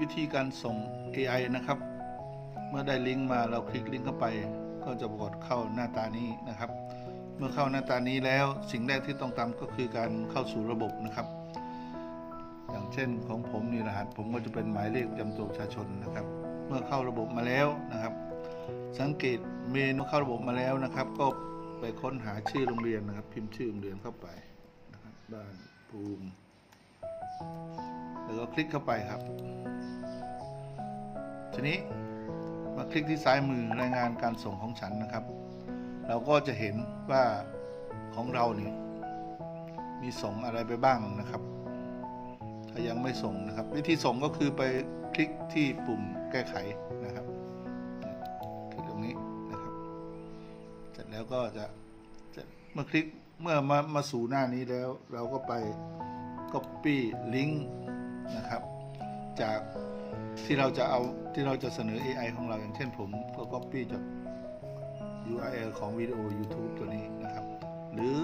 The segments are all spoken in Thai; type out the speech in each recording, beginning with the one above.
วิธีการส่ง AI นะครับ เมื่อได้ลิงก์มาเราคลิกลิงก์เข้าไป ก็จะปรากฏเข้าหน้าตานี้นะครับ เมื่อเข้าหน้าตานี้แล้วสิ่งแรกที่ต้องทำก็คือการเข้าสู่ระบบนะครับ อย่างเช่นของผมนี่รหัสผมก็จะเป็นหมายเลขประจำตัวประชาชนนะครับ เมื่อเข้าระบบมาแล้วนะครับ สังเกตเมนูเข้าระบบมาแล้วนะครับ ก็ไปค้นหาชื่อโรงเรียนนะครับ พิมพ์ชื่อโรงเรียนเข้าไปนะครับบ้านภูมิแล้วก็คลิกเข้าไปครับ ทีนี้มาคลิกที่ซ้ายมือรายงานการส่งของฉันนะครับ เราก็จะเห็นว่าของเราเนี่ยมีส่งอะไรไปบ้างนะครับ ถ้ายังไม่ส่งนะครับ วิธีส่งก็คือไปคลิกที่ปุ่มแก้ไขนะครับคลิกตรงนี้นะครับ เสร็จแล้วก็จะจะเมื่อคลิกเมื่อมามาสู่หน้านี้แล้ว เราก็ไป copy link นะครับ จาก ที่เราจะเอาที่เราจะเสนอ AI ของเราอย่างเช่นผมก็ copy จาก URL ของวิดีโอ YouTube ตัวนี้นะครับ หรือ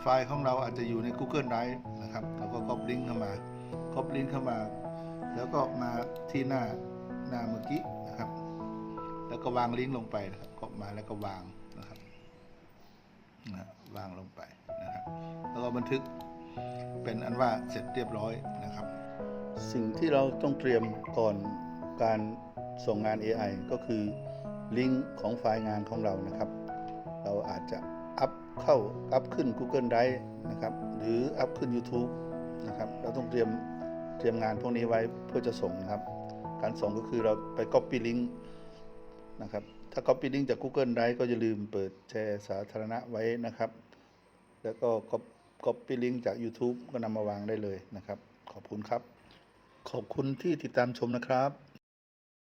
ไฟล์ของเราอาจจะอยู่ใน Google Drive นะครับเราก็ copy link เข้ามา copy link เข้ามา แล้วก็มาที่หน้าหน้าเมื่อกี้นะครับ แล้วก็วางลิงก์ลงไปนะครับก็มาแล้วก็วางนะครับนะวางลงไปนะครับ แล้วก็บันทึกเป็นอันว่าเสร็จเรียบร้อยนะครับ สิ่งที่เราต้องเตรียมก่อนการส่งงาน AI ก็คือลิงก์ของไฟล์งานของเรานะครับ เราอาจจะอัพเข้าอัพขึ้น Google Drive นะครับหรืออัพขึ้น YouTube นะครับเราต้องเตรียมเตรียมงานพวกนี้ไว้เพื่อจะส่งนะครับ การส่งก็คือเราไป Copy Link นะครับถ้า Copy Link จาก Google Drive ก็อย่าลืมเปิดแชร์สาธารณะไว้นะครับ แล้วก็ Copy Link จาก YouTube ก็นำมาวางได้เลยนะครับ ขอบคุณครับ ขอบคุณที่ติดตามชมนะครับ